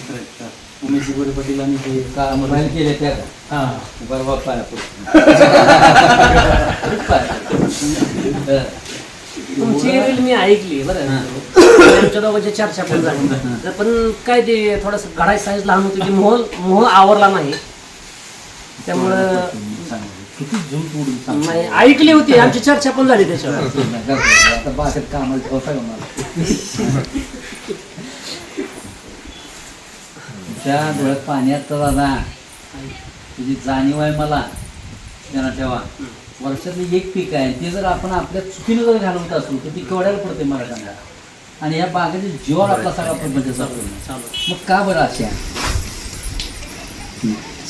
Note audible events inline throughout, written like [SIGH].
मित्र आहेत का? उमेश गोरे पाटील आणि ते का मोबाईल केले त्या. हा. बरोबर पाया [LAUGHS] तुमची रील मी ऐकली बरं. आमच्या दोघांच्या चर्चा पण झाली. पण काय ते थोडस घडाय साईज लहान होती की मोह मोह आवरला नाही. त्यामुळं किती जून तोडून नाही ऐकली होती. आमची चर्चा पण झाली त्याच्यावर. आता बाहेर कामाला ठेवता का मला? [LAUGHS] त्या डोळ्यात पाण्यात तर दादा. तुझी जाणीव आहे मला. त्यांना ठेवा. वर्षातलं एक पीक आहे. ते जर आपण आपल्या चुकीनं जर घालवत असू तर ती केवढ्याला पडते मराठ्यांना? आणि या बागेच्या जीवावर आपला सगळा प्रपंच जातो चालू मग का बरं अशा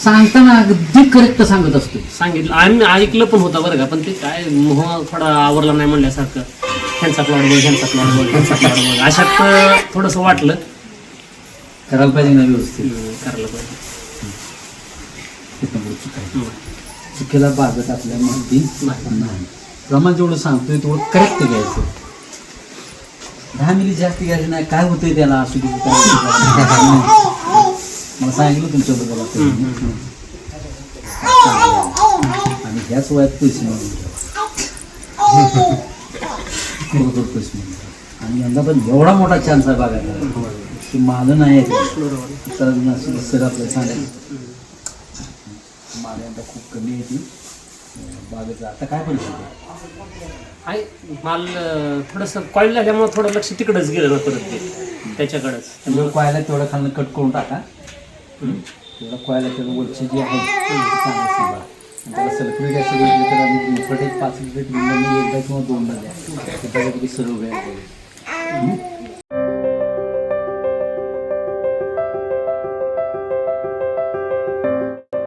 सांगताना अगदी करेक्ट सांगत असतो. सांगितलं. आम्ही ऐकलं पण होतं बरं का पण ते काय मोह थोडा आवरला नाही म्हणल्यासारखं. ह्यांचा प्लॉट बघ ह्यांचा प्लॉट बघ ह्यांचा प्लॉट बघ अशात थोडंसं वाटलं. करायला पाहिजे ना व्यवस्थित करायला पाहिजे. चुकीला बागत आपल्या माहिती नाही. नाही प्रमाण जेवढं सांगतोय तेवढं करेक्ट घ्यायचं दहा मिनिट जास्त घ्यायचं नाही काय होतंय त्याला असू दे काय होतंय त्याला. मला सांगितलं तुमच्याबद्दल आता. आणि ह्याच वयात पैसे ठेवा. बरोबर [LAUGHS] पैसे मिळवून ठेवा. आणि यंदा पण एवढा मोठा चान्स आहे बागायला की मालं नाही आहे ते. नसेल सर आपल्याला सांगायचं माल यंदा खूप कमी आहे ती. बागेचं आता काय परिस्थिती आहे? माल थोडंसं कॉईल झाल्यामुळे थोडं लक्ष तिकडंच गेलं ना परत ते त्याच्याकडंच. तेवढं कोयला तेवढं खालनं कट करून टाका. तेवढं कोयला तेवढं वरचे जे आहे ते चांगलं त्याला सल्फिक ॲसिड घेतलं तर आम्ही पाच लिटर एकदा किंवा दोनदा द्या. त्याच्यापैकी सर्व वेळ